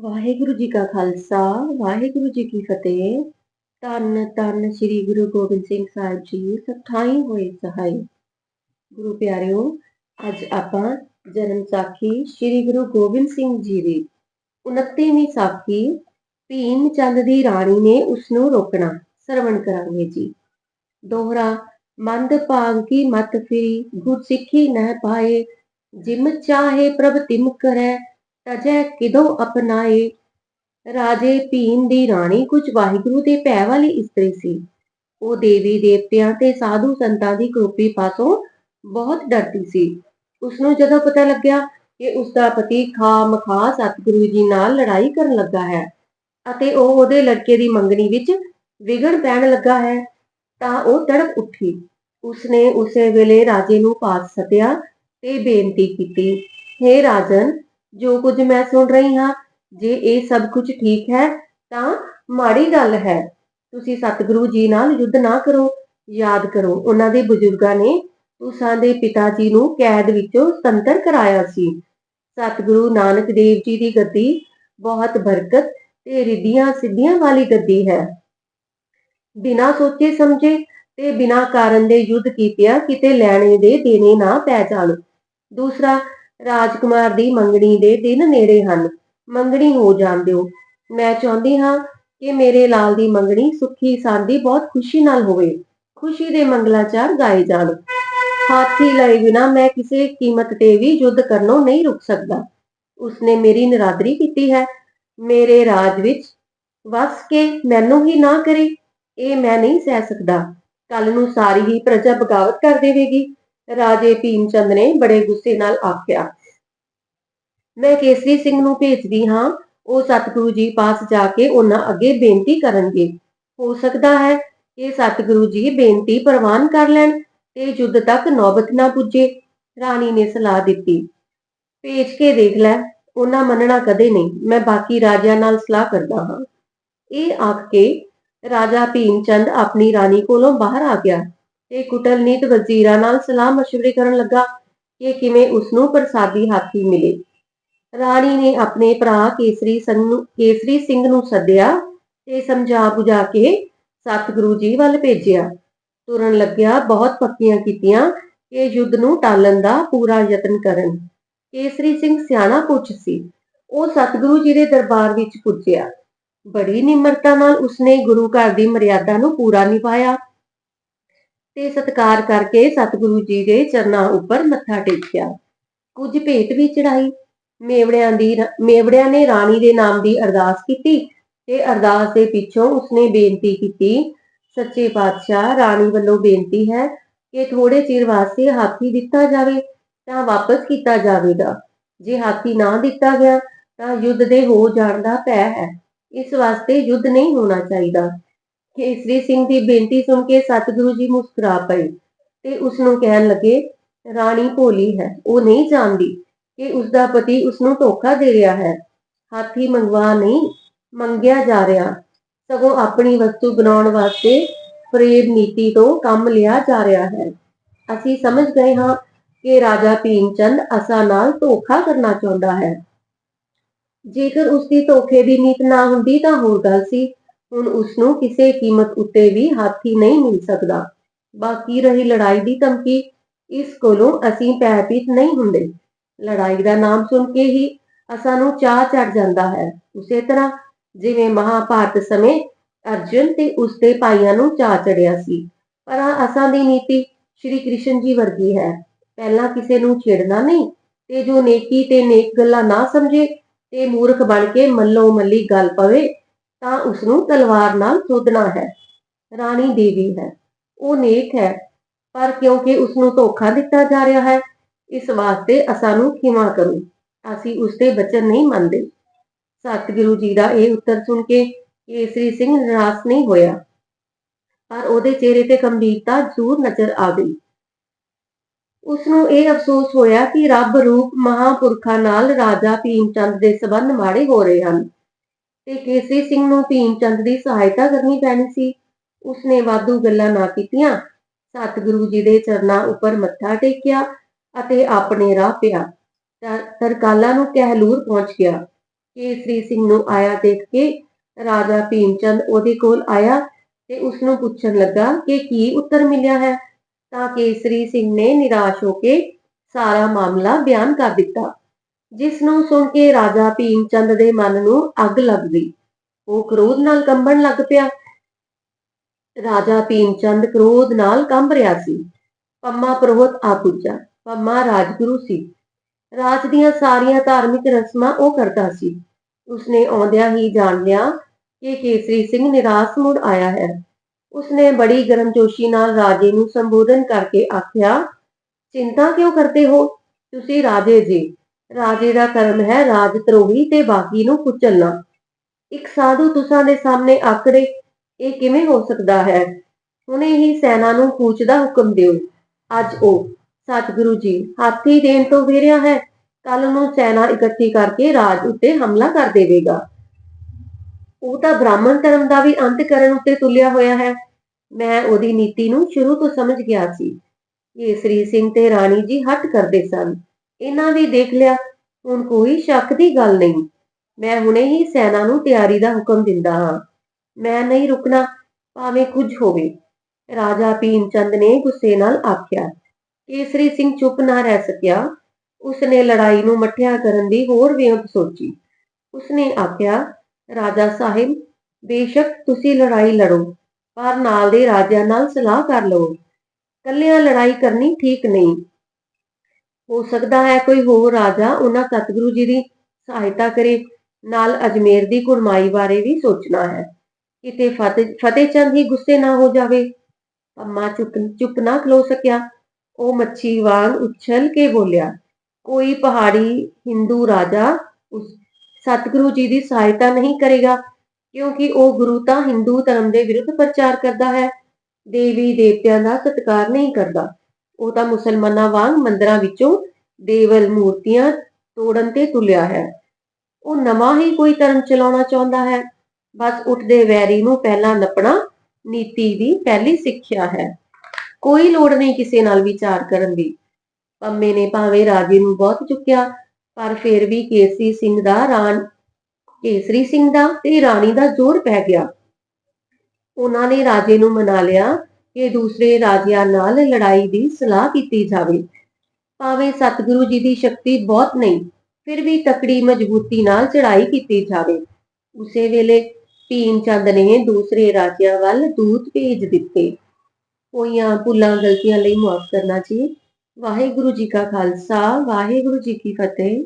ਵਾਹਿਗੁਰੂ ਜੀ ਕਾ ਖਾਲਸਾ, ਵਾਹਿਗੁਰੂ ਜੀ ਕੀ ਫਤਿਹ। ਧੰਨ ਧੰਨ ਸ੍ਰੀ ਗੁਰੂ ਗੋਬਿੰਦ ਸਿੰਘ ਸਾਹਿਬ ਜੀ, ਸਥਾਈ ਹੋਏ ਸਹਾਈ। ਗੁਰੂ ਪਿਆਰਿਓ, ਅੱਜ ਆਪਾਂ ਜਨਮ ਸਾਖੀ ਸ੍ਰੀ ਗੁਰੂ ਗੋਬਿੰਦ ਸਿੰਘ ਜੀ ਦੀ 29ਵੀਂ ਸਾਖੀ ਭੀਮ ਚੰਦ ਦੀ ਰਾਣੀ ਨੇ ਉਸ ਨੂੰ ਰੋਕਣਾ, ਸਰਵਣ ਕਰਾਂਗੇ ਜੀ। ਦੋਹਰਾ, ਮੰਦ ਭਾਗ ਕੀ ਮਤ ਫਿਰੀ ਗੁਰ ਸਿੱਖੀ ਨਹਿ ਪਾਏ, ਜਿਮ ਚਾਹੇ ਪ੍ਰਭ ਤਿਮ ਕਰੈ ਤਜੈ ਕਿਦੋ ਅਪਨਾਏ ਰਾਜੇ ਭੀਮ ਦੀ ਰਾਣੀ ਕੁਝ ਵਾਹਿਗੁਰੂ ਦੇ ਭੈ ਵਾਲੀ ਇਸਤਰੀ ਸੀ। ਉਹ ਦੇਵੀ ਦੇਵਤਿਆਂ ਤੇ ਸਾਧੂ ਸੰਤਾਂ ਦੀ ਕਰੋਪੀ ਪਾਸੋਂ ਬਹੁਤ ਡਰਦੀ ਸੀ। ਉਸ ਨੂੰ ਜਦੋਂ ਪਤਾ ਲੱਗਿਆ ਕਿ ਉਸ ਦਾ ਪਤੀ ਖਾਮ ਖਾ ਸਤਿਗੁਰੂ ਜੀ ਨਾਲ ਲੜਾਈ ਕਰਨ ਲੱਗਾ ਹੈ ਅਤੇ ਉਹ ਉਹਦੇ ਲੜਕੇ ਦੀ ਮੰਗਣੀ ਵਿੱਚ ਵਿਗੜ ਪੈਣ ਲੱਗਾ ਹੈ, ਤਾਂ ਉਹ ਤੜਪ ਉੱਠੀ। ਉਸਨੇ ਉਸੇ ਵੇਲੇ ਰਾਜੇ ਨੂੰ ਪਾਸ ਸੱਦਿਆ ਤੇ ਬੇਨਤੀ ਕੀਤੀ हे ਰਾਜਨ ਜੋ ਕੁਝ ਮੈਂ ਸੁਣ ਰਹੀ ਹਾਂ, ਜੇ ਇਹ ਸਭ ਕੁਝ ਠੀਕ ਹੈ, ਤਾਂ ਮਾੜੀ ਗੱਲ ਹੈ। ਤੁਸੀਂ ਸਤਿਗੁਰੂ ਜੀ ਨਾਲ ਯੁੱਧ ਨਾ ਕਰੋ, ਯਾਦ ਕਰੋ, ਉਹਨਾਂ ਦੇ ਬਜ਼ੁਰਗਾਂ ਨੇ ਤੁਸਾਂ ਦੇ ਪਿਤਾ ਜੀ ਨੂੰ ਕੈਦ ਵਿੱਚੋਂ ਸੰਤਰ ਕਰਾਇਆ ਸੀ। ਸਤਿਗੁਰੂ ਨਾਨਕ ਦੇਵ ਜੀ ਦੀ ਗੱਦੀ ਬਹੁਤ ਬਰਕਤ ਤੇ ਰਿੱਧੀਆਂ ਸਿੱਧੀਆਂ ਵਾਲੀ ਗੱਦੀ ਹੈ। ਬਿਨਾਂ ਸੋਚੇ ਸਮਝੇ ਤੇ ਬਿਨਾਂ ਕਾਰਨ ਦੇ ਯੁੱਧ ਕੀਤਿਆਂ ਕਿਤੇ ਲੈਣੇ ਦੇ ਦੇਣੇ ਨਾ ਪੈ ਜਾਣ। ਦੂਸਰਾ ਰਾਜਕੁਮਾਰ ਦੀ ਮੰਗਣੀ ਦੇ ਦਿਨ ਨੇੜੇ ਹਨ। ਮੰਗਣੀ ਹੋ ਜਾਣ ਦਿਓ। ਮੈਂ ਚਾਹੁੰਦੀ ਹਾਂ ਕਿ ਮੇਰੇ ਲਾਲ ਦੀ ਮੰਗਣੀ ਸੁੱਖੀ ਸਾਂਦੀ ਬਹੁਤ ਖੁਸ਼ੀ ਨਾਲ ਹੋਵੇ। ਖੁਸ਼ੀ ਦੇ ਮੰਗਲਾਚਾਰ ਗਾਏ ਜਾਣ। ਹਾਥੀ ਲਏ ਬਿਨਾ ਮੈਂ ਕਿਸੇ ਕੀਮਤ ਤੇ ਵੀ ਯੁੱਧ ਕਰਨੋਂ ਨਹੀਂ ਰੁਕ ਸਕਦਾ। ਉਸਨੇ ਮੇਰੀ ਨਿਰਾਦਰੀ ਕੀਤੀ ਹੈ। ਮੇਰੇ ਰਾਜ ਵਿੱਚ ਵਸ ਕੇ ਮੈਨੂੰ ਹੀ ਨਾ ਕਰੇ। ਇਹ ਮੈਂ ਨਹੀਂ ਸਹਿ ਸਕਦਾ। ਕੱਲ ਨੂੰ ਸਾਰੀ ਹੀ ਪ੍ਰਜਾ ਬਗਾਵਤ ਕਰ ਦੇਵੇਗੀ। ਰਾਜੇ ਭੀਮ ਚੰਦ ਨੇ ਬੜੇ ਗੁੱਸੇ ਨਾਲ ਆਖਿਆ, ਮੈਂ ਕੇਸਰੀ ਸਿੰਘ ਨੂੰ ਭੇਜਦੀ ਹਾਂ, ਉਹ ਸਤਿਗੁਰੂ ਜੀ ਪਾਸ ਜਾ ਕੇ ਉਹਨਾਂ ਅੱਗੇ ਬੇਨਤੀ ਕਰਨਗੇ। ਹੋ ਸਕਦਾ ਹੈ ਕਿ ਸਤਿਗੁਰੂ ਜੀ ਬੇਨਤੀ ਪ੍ਰਵਾਨ ਕਰ ਲੈਣ ਤੇ ਯੁੱਧ ਤੱਕ ਨੌਬਤ ਨਾ ਪੁੱਜੇ। ਰਾਣੀ ਨੇ ਸਲਾਹ ਦਿੱਤੀ। ਭੇਜ ਕੇ ਦੇਖ ਲੈ, ਉਹਨਾਂ ਮੰਨਣਾ ਕਦੇ ਨਹੀਂ, ਮੈਂ ਬਾਕੀ ਰਾਜਿਆਂ ਨਾਲ ਸਲਾਹ ਕਰਦਾ ਹਾਂ। ਇਹ ਆਖ ਕੇ ਰਾਜਾ ਭੀਮ ਚੰਦ ਆਪਣੀ ਰਾਣੀ ਕੋਲੋਂ ਬਾਹਰ ਆ ਗਿਆ। ਤੇ ਕੁਟਲਨੀਤ ਵਜ਼ੀਰਾਂ ਨਾਲ ਸਲਾਹ مشਵਰੇ ਕਰਨ ਲੱਗਾ ਕਿ ਕਿਵੇਂ ਉਸ ਨੂੰ ਪ੍ਰਸਾਦੀ ਹਾਥੀ ਮਿਲੇ। ਰਾਣੀ ਨੇ ਆਪਣੇ ਭਰਾ ਕੇਸਰੀ ਸਿੰਘ ਨੂੰ, ਕੇਸਰੀ ਸਿੰਘ ਨੂੰ ਸੱਦਿਆ ਤੇ ਸਮਝਾ ਬੁਝਾ ਕੇ ਸਤਿਗੁਰੂ ਜੀ ਵੱਲ ਭੇਜਿਆ। ਤੁਰਨ ਲੱਗਿਆ, ਬਹੁਤ ਪੱਕੀਆਂ ਕੀਤੀਆਂ ਕਿ ਯੁੱਧ ਨੂੰ ਟਾਲਣ ਦਾ ਪੂਰਾ ਯਤਨ ਕਰਨ। ਕੇਸਰੀ ਸਿੰਘ ਸਿਆਣਾ ਪੁੱਛ ਸੀ। ਉਹ ਸਤਿਗੁਰੂ ਜੀ ਦੇ ਦਰਬਾਰ ਵਿੱਚ ਪੁੱਜਿਆ। ਬੜੀ ਨਿਮਰਤਾ ਨਾਲ ਉਸਨੇ ਗੁਰੂ ਘਰ ਦੀ ਮਰਿਆਦਾ ਨੂੰ ਪੂਰਾ ਨਿਭਾਇਆ। ਤੇ ਸਤਕਾਰ ਕਰਕੇ ਸਤਿਗੁਰੂ ਜੀ ਦੇ ਚਰਨਾਂ ਉੱਪਰ ਮੱਥਾ ਟੇਕਿਆ। ਕੁਝ ਭੇਟ ਵੀ ਚੜਾਈ ਮੇਵੜਿਆਂ ਦੀ ਮੇਵੜਿਆਂ ਨੇ ਰਾਣੀ ਦੇ ਨਾਮ ਦੀ ਅਰਦਾਸ ਕੀਤੀ ਤੇ ਅਰਦਾਸ ਦੇ ਪਿੱਛੋਂ ਉਸਨੇ ਬੇਨਤੀ ਕੀਤੀ, ਸੱਚੇ ਪਾਤਸ਼ਾਹ, ਰਾਣੀ ਵੱਲੋਂ ਬੇਨਤੀ ਹੈ ਕਿ ਥੋੜੇ ਚਿਰ ਵਾਸਤੇ ਹਾਥੀ ਦਿੱਤਾ ਜਾਵੇ ਤਾਂ ਵਾਪਸ ਕੀਤਾ ਜਾਵੇਗਾ। ਜੇ ਹਾਥੀ ਨਾ ਦਿੱਤਾ ਗਿਆ ਤਾਂ ਯੁੱਧ ਦੇ ਹੋ ਜਾਣ ਦਾ ਭੈ ਹੈ। ਇਸ ਵਾਸਤੇ ਯੁੱਧ ਨਹੀਂ ਹੋਣਾ ਚਾਹੀਦਾ। ਕੇਸਰੀ ਸਿੰਘ ਦੀ ਬੇਨਤੀ ਸੁਣ ਕੇ ਸਤਿਗੁਰੂ ਜੀ ਮੁਸਕਰਾ ਪਏ ਤੇ ਉਸ ਨੂੰ ਕਹਿਣ ਲੱਗੇ, ਰਾਣੀ ਭੋਲੀ ਹੈ, ਉਹ ਨਹੀਂ ਜਾਣਦੀ ਕਿ ਉਸ ਦਾ ਪਤੀ ਉਸ ਨੂੰ ਧੋਖਾ ਦੇ ਰਿਹਾ ਹੈ। ਹਾਥੀ ਮੰਗਵਾ ਨਹੀਂ, ਮੰਗਿਆ ਜਾ ਰਿਹਾ। ਸਗੋਂ ਆਪਣੀ ਵਸਤੂ ਬਣਾਉਣ ਵਾਸਤੇ ਪ੍ਰੇਮ ਨੀਤੀ ਤੋਂ ਕੰਮ ਲਿਆ ਜਾ ਰਿਹਾ ਹੈ। ਅਸੀਂ ਸਮਝ ਗਏ ਹਾਂ ਕਿ ਰਾਜਾ ਭੀਮਚੰਦ ਅਸਾਂ ਨਾਲ ਧੋਖਾ ਕਰਨਾ ਚਾਹੁੰਦਾ ਹੈ। ਜੇਕਰ ਉਸ ਦੀ ਧੋਖੇ ਦੀ ਨੀਤ ਨਾ ਹੁੰਦੀ ਤਾਂ ਹੋਰ ਗੱਲ ਸੀ। ਹੁਣ ਉਸ ਨੂੰ ਕਿਸੇ ਕੀਮਤ ਉੱਤੇ ਵੀ ਹਾਥੀ ਨਹੀਂ ਮਿਲ ਸਕਦਾ। ਬਾਕੀ ਰਹੀ ਲੜਾਈ ਦੀ ਧਮਕੀ, ਇਸ ਕੋਲੋਂ ਅਸੀਂ ਭੈਭੀਤ ਨਹੀਂ ਹੁੰਦੇ। ਲੜਾਈ ਦਾ ਨਾਮ ਸੁਣ ਕੇ ਹੀ ਅਸਾਂ ਨੂੰ ਚਾਹ ਚੜ ਜਾਂਦਾ ਹੈ। ਉਸੇ ਤਰ੍ਹਾਂ ਜਿਵੇਂ ਮਹਾਭਾਰਤ ਸਮੇਂ ਅਰਜੁਨ ਤੇ ਉਸਦੇ ਭਾਈਆਂ ਨੂੰ ਚਾਹ ਚੜਿਆ ਸੀ। ਪਰ ਅਸਾਂ ਦੀ ਨੀਤੀ ਸ਼੍ਰੀ ਕ੍ਰਿਸ਼ਨ ਜੀ ਵਰਗੀ ਹੈ। ਪਹਿਲਾਂ ਕਿਸੇ ਨੂੰ ਛੇੜਨਾ ਨਹੀਂ ਤੇ ਜੋ ਨੇਕੀ ਤੇ ਨੇਕ ਗੱਲਾਂ ਨਾ ਸਮਝੇ ਤੇ ਮੂਰਖ ਬਣ ਕੇ ਮੱਲੋ ਮੱਲੀ ਗੱਲ ਪਵੇ ਤਾਂ ਉਸ ਨੂੰ ਤਲਵਾਰ ਨਾਲ ਸੋਧਣਾ ਹੈ। ਰਾਣੀ ਦੇਵੀ ਹੈ। ਉਹ ਨੇਕ ਹੈ, ਪਰ ਕਿਉਂਕਿ ਉਸ ਨੂੰ ਧੋਖਾ ਦਿੱਤਾ ਜਾ ਰਿਹਾ ਹੈ, ਇਸ ਵਾਸਤੇ ਅਸਾਂ ਨੂੰ ਖਿਮਾ ਕਰੋ। ਅਸੀਂ ਉਸ ਦੇ ਬਚਨ ਨਹੀਂ ਮੰਨਦੇ। ਸਤਿਗੁਰੂ ਜੀ ਦਾ ਇਹ ਉੱਤਰ ਸੁਣ ਕੇ ਕੇਸਰੀ ਸਿੰਘ ਨਿਰਾਸ਼ ਨਹੀਂ ਹੋਇਆ। ਪਰ ਉਹਦੇ ਚਿਹਰੇ ਤੇ ਗੰਭੀਰਤਾ ਜ਼ਰੂਰ ਨਜ਼ਰ ਆ ਗਈ। ਉਸ ਨੂੰ ਇਹ ਅਫਸੋਸ ਹੋਇਆ ਕਿ ਰੱਬ ਰੂਪ ਮਹਾਪੁਰਖਾਂ ਨਾਲ ਰਾਜਾ ਭੀਮ ਚੰਦ ਦੇ ਸਬੰਧ ਮਾੜੇ ਹੋ ਰਹੇ ਹਨ। ਤੇ ਕੇਸਰੀ ਸਿੰਘ ਨੂੰ ਭੀਮ ਚੰਦ ਦੀ ਸਹਾਇਤਾ ਕਰਨੀ ਪੈਣੀ ਸੀ। ਉਸਨੇ ਵਾਧੂ ਗੱਲਾਂ ਨਾ ਕੀਤੀਆਂ। ਸਤਿਗੁਰੂ ਜੀ ਦੇ ਚਰਨਾਂ ਉੱਪਰ ਮੱਥਾ ਟੇਕਿਆ ਅਤੇ ਆਪਣੇ ਰਾਹ ਪਿਆ। ਤਰਕਾਲਾ ਨੂੰ ਕਹਿਲੂਰ ਪਹੁੰਚ ਗਿਆ। ਕੇਸਰੀ ਸਿੰਘ ਨੂੰ ਆਇਆ ਦੇਖ ਕੇ ਰਾਜਾ ਭੀਮ ਚੰਦ ਉਹਦੇ ਕੋਲ ਆਇਆ ਤੇ ਉਸ ਨੂੰ ਪੁੱਛਣ ਲੱਗਾ ਕਿ ਕੀ ਉੱਤਰ ਮਿਲਿਆ ਹੈ। ਤਾਂ ਕੇਸਰੀ ਸਿੰਘ ਨੇ ਨਿਰਾਸ਼ ਹੋ ਕੇ ਸਾਰਾ ਮਾਮਲਾ ਬਿਆਨ ਕਰ ਦਿੱਤਾ। ਜਿਸ ਨੂੰ ਸੁਣ ਕੇ ਰਾਜਾ ਭੀਮ ਚੰਦ ਦੇ ਮਨ ਨੂੰ ਅੱਗ ਲੱਗ ਗਈ ਉਹ ਕ੍ਰੋਧ ਨਾਲ ਕੰਬਣ ਲੱਗ ਪਿਆ। ਰਾਜਾ ਭੀਮ ਚੰਦ ਕ੍ਰੋਧ ਨਾਲ ਕੰਬ ਰਿਹਾ ਸੀ। ਪੰਮਾ ਪ੍ਰੋਹਤ ਆ ਪੁੱਜਾ। ਪੰਮਾ ਰਾਜਗੁਰੂ ਸੀ। ਰਾਜ ਦੀਆਂ ਸਾਰੀਆਂ ਧਾਰਮਿਕ ਰਸਮਾਂ ਉਹ ਕਰਦਾ ਸੀ। ਉਸਨੇ ਆਉਂਦਿਆਂ ਹੀ ਜਾਣ ਲਿਆ ਕਿ ਕੇਸਰੀ ਸਿੰਘ ਨਿਰਾਸ਼ ਮੁੜ ਆਇਆ ਹੈ। ਉਸਨੇ ਬੜੀ ਗਰਮਜੋਸ਼ੀ ਨਾਲ ਰਾਜੇ ਨੂੰ ਸੰਬੋਧਨ ਕਰਕੇ ਆਖਿਆ, ਚਿੰਤਾ ਕਿਉਂ ਕਰਦੇ ਹੋ? ਤੁਸੀਂ ਰਾਜੇ ਜੀ। ਰਾਜੇ ਦਾ ਕਰਮ ਹੈ ਰਾਜ ਤਰੋਹੀ ਤੇ ਬਾਕੀ ਨੂੰ ਕੁਚਲਣਾ। ਇੱਕ ਸਾਧੂ ਤੁਸਾਂ ਦੇ ਸਾਹਮਣੇ ਆਕੜੇ ਇਹ ਕਿਵੇਂ ਹੋ ਸਕਦਾ ਹੈ? ਹੁਣੇ ਹੀ ਸੈਨਾ ਨੂੰ ਕੂਚ ਦਾ ਹੁਕਮ ਦਿਓ। ਅੱਜ ਉਹ ਸਤਿਗੁਰੂ ਜੀ, ਹਾਥੀ ਦੇਣ ਤੋਂ ਵੇਰਿਆ ਹੈ ਕੱਲ ਨੂੰ ਸੈਨਾ ਇਕੱਠੀ ਕਰਕੇ ਰਾਜ ਉੱਤੇ ਹਮਲਾ ਕਰ ਦੇਵੇਗਾ। ਉਹ ਤਾਂ ਬ੍ਰਾਹਮਣ ਧਰਮ ਦਾ ਵੀ ਅੰਤ ਕਰਨ ਉੱਤੇ ਤੁਲਿਆ ਹੋਇਆ ਹੈ। ਮੈਂ ਉਹਦੀ ਨੀਤੀ ਨੂੰ ਸ਼ੁਰੂ ਤੋਂ ਸਮਝ ਗਿਆ ਸੀ। ਇਹ ਸ੍ਰੀ ਸਿੰਘ ਤੇ ਰਾਣੀ ਜੀ ਹੱਟ ਕਰਦੇ ਸਨ। ਇਹਨਾਂ ਵੀ ਦੇਖ ਲਿਆ, ਹੁਣ ਕੋਈ ਸ਼ੱਕ ਦੀ ਗੱਲ ਨਹੀਂ। ਮੈਂ ਹੁਣੇ ਹੀ ਸੈਨਾ ਨੂੰ ਤਿਆਰੀ ਦਾ ਹੁਕਮ ਦਿੰਦਾ ਹਾਂ। ਮੈਂ ਨਹੀਂ ਰੁਕਣਾ, ਭਾਵੇਂ ਕੁਝ ਹੋਵੇ। ਰਾਜਾ ਭੀਮਚੰਦ ਨੇ ਗੁੱਸੇ ਨਾਲ ਆਖਿਆ, ਕੇਸਰੀ ਸਿੰਘ ਚੁੱਪ ਨਾ ਰਹਿ ਸਕਿਆ। ਉਸਨੇ ਲੜਾਈ ਨੂੰ ਮੱਠਿਆ ਕਰਨ ਦੀ ਹੋਰ ਵਿਉਂਤ ਸੋਚੀ। ਉਸਨੇ ਆਖਿਆ, ਰਾਜਾ ਸਾਹਿਬ, ਬੇਸ਼ੱਕ ਤੁਸੀਂ ਲੜਾਈ ਲੜੋ, ਪਰ ਨਾਲ ਦੇ ਰਾਜਿਆਂ ਨਾਲ ਸਲਾਹ ਕਰ ਲਓ। ਕੱਲਿਆਂ ਲੜਾਈ ਕਰਨੀ ਠੀਕ ਨਹੀਂ। ਹੋ ਸਕਦਾ ਹੈ ਕੋਈ ਹੋਰ ਰਾਜਾ ਉਹਨਾਂ ਸਤਿਗੁਰੂ ਜੀ ਦੀ ਸਹਾਇਤਾ ਕਰੇ। ਨਾਲ ਅਜਮੇਰ ਦੀ ਕੁੜਮਾਈ ਬਾਰੇ ਵੀ ਸੋਚਣਾ ਹੈ। ਕਿਤੇ ਫਤਿਹ ਚੰਦ ਹੀ ਗੁੱਸੇ ਨਾ ਹੋ ਜਾਵੇ, ਪੰਮਾ ਚੁੱਪ ਚੁੱਪ ਨਾ ਖਲੋ ਸਕਿਆ। ਉਹ ਮੱਛੀ ਵਾਂਗ ਉੱਛਲ ਕੇ ਬੋਲਿਆ, ਕੋਈ ਪਹਾੜੀ ਹਿੰਦੂ ਰਾਜਾ ਉਸ ਸਤਿਗੁਰੂ ਜੀ ਦੀ ਸਹਾਇਤਾ ਨਹੀਂ ਕਰੇਗਾ, ਕਿਉਂਕਿ ਉਹ ਗੁਰੂ ਤਾਂ ਹਿੰਦੂ ਧਰਮ ਦੇ ਵਿਰੁੱਧ ਪ੍ਰਚਾਰ ਕਰਦਾ ਹੈ। ਦੇਵੀ ਦੇਵਤਿਆਂ ਦਾ ਸਤਿਕਾਰ ਨਹੀਂ ਕਰਦਾ। ਉਹ ਤਾਂ ਮੁਸਲਮਾਨਾਂ ਵਾਂਗ ਮੰਦਰਾਂ ਵਿੱਚੋਂ ਦੇਵਲ ਮੂਰਤੀਆਂ ਤੋੜਨ ਤੇ ਤੁਲਿਆ ਹੈ। ਉਹ ਨਵਾਂ ਹੀ ਕੋਈ ਧਰਮ ਚਲਾਉਣਾ ਚਾਹੁੰਦਾ ਹੈ। ਬਸ ਉੱਠਦੇ ਵੈਰੀ ਨੂੰ ਪਹਿਲਾਂ ਨੱਪਣਾ ਨੀਤੀ ਦੀ ਪਹਿਲੀ ਸਿੱਖਿਆ ਹੈ। ਕੋਈ ਲੋੜ ਨਹੀਂ ਕਿਸੇ ਨਾਲ ਵਿਚਾਰ ਕਰਨ ਦੀ। ਪੰਮੇ ਨੇ ਭਾਵੇਂ ਰਾਜੇ ਨੂੰ ਬਹੁਤ ਚੁੱਕਿਆ, ਪਰ ਫਿਰ ਵੀ ਕੇਸਰੀ ਸਿੰਘ ਦਾ ਰਾਣ, ਕੇਸਰੀ ਸਿੰਘ ਦਾ ਤੇ ਰਾਣੀ ਦਾ ਜ਼ੋਰ ਪੈ ਗਿਆ। ਉਹਨਾਂ ਨੇ ਰਾਜੇ ਨੂੰ ਮਨਾ ਲਿਆ ਕਿ ਦੂਸਰੇ ਰਾਜਿਆਂ ਨਾਲ ਲੜਾਈ ਦੀ ਸਲਾਹ ਕੀਤੀ ਜਾਵੇ। ਭਾਵੇਂ ਸਤਿਗੁਰੂ ਜੀ ਦੀ ਸ਼ਕਤੀ ਬਹੁਤ ਨਹੀਂ, ਫਿਰ ਵੀ ਤਕੜੀ ਮਜ਼ਬੂਤੀ ਨਾਲ ਚੜਾਈ ਕੀਤੀ ਜਾਵੇ। ਉਸੇ ਵੇਲੇ ਭੀਮ ਚੰਦ ਨੇ ਦੂਸਰੇ ਰਾਜਿਆਂ ਵੱਲ ਦੂਤ ਭੇਜ ਦਿੱਤੇ। ਹੋਈਆਂ ਭੁੱਲਾਂ ਗਲਤੀਆਂ ਲਈ ਮਾਫ ਕਰਨਾ ਜੀ। ਵਾਹਿਗੁਰੂ ਜੀ ਕਾ ਖਾਲਸਾ, ਵਾਹਿਗੁਰੂ ਜੀ ਕੀ ਫਤਿਹ।